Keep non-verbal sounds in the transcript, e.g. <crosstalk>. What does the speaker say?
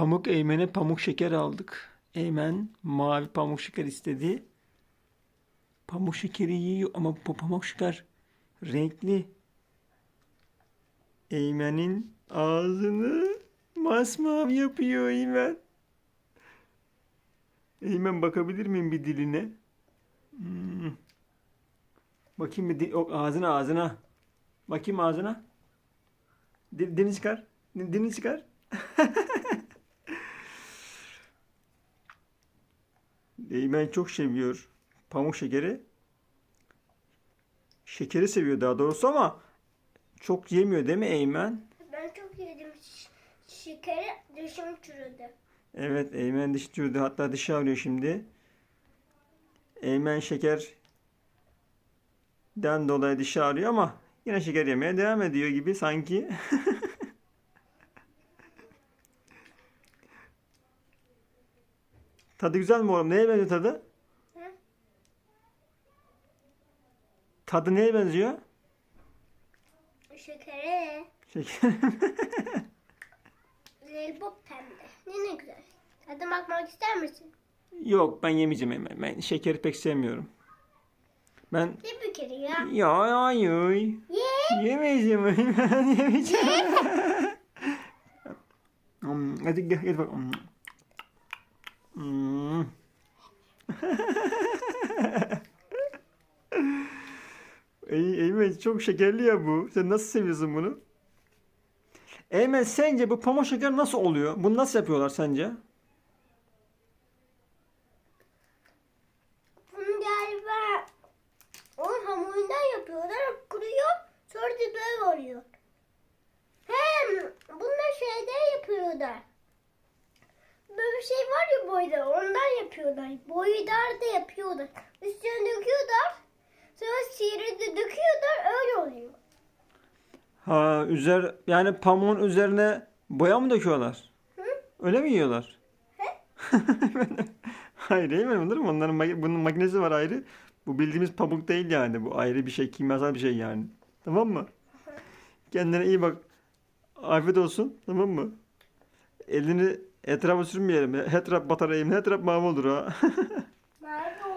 Pamuk Eymen'e pamuk şeker aldık. Eymen mavi pamuk şeker istedi. Pamuk şekeri yiyor ama bu pamuk şeker renkli. Eymen'in ağzını masmavi yapıyor Eymen. Eymen bakabilir miyim bir diline? Hmm. Bakayım bir o, ağzına ağzına. Bakayım ağzına. Dil, dilini çıkar. Dil- Dilini çıkar. <laughs> Eymen çok seviyor pamuk şekeri. Şekeri seviyor daha doğrusu ama çok yemiyor değil mi Eymen? Ben çok yedim şekeri dişim çürüdü. Evet Eymen diş çürüdü hatta dişi ağrıyor şimdi. Eymen şekerden dolayı dişi ağrıyor ama yine şeker yemeye devam ediyor gibi sanki. <laughs> tadı güzel mi oğlum? Neye benziyor tadı? Hı? Tadı neye benziyor? Şekeri. Şeker. Lollipop <laughs> pembe. Ne ne güzel. Hadi bakmak ister misin? Yok ben yemeyeceğim. Ben şekeri pek sevmiyorum. Ben Bir bir kere ya. ya hayır. Ye. Yemeyeceğim <laughs> ben yemeyeceğim. <laughs> Hmm, Hadi gel gel bak. Hmm. <laughs> Ey, Eymen çok şekerli ya bu. Sen nasıl seviyorsun bunu? Eymen sence bu pamuk şeker nasıl oluyor? Bunu nasıl yapıyorlar sence? Bunu galiba onun hamurundan yapıyorlar. Kuruyor. Sonra da böyle oluyor. Hem bunlar şeyden yapıyorlar. Bir şey var ya boyda ondan yapıyorlar. Boydar da yapıyorlar. Üstüne döküyorlar. Sonra sihiri de döküyorlar öyle oluyor. Ha üzer yani pamuğun üzerine boya mı döküyorlar? Hı? Öyle mi yiyorlar? He? <laughs> Hayır değil mi? Olur mu? Onların bunun makinesi var ayrı. Bu bildiğimiz pamuk değil yani. Bu ayrı bir şey, kimyasal bir şey yani. Tamam mı? Kendine iyi bak. Afiyet olsun. Tamam mı? Elini etrafa sürmeyelim. Etraf batar eğimli, etraf mavi olur ha. <laughs> Mavi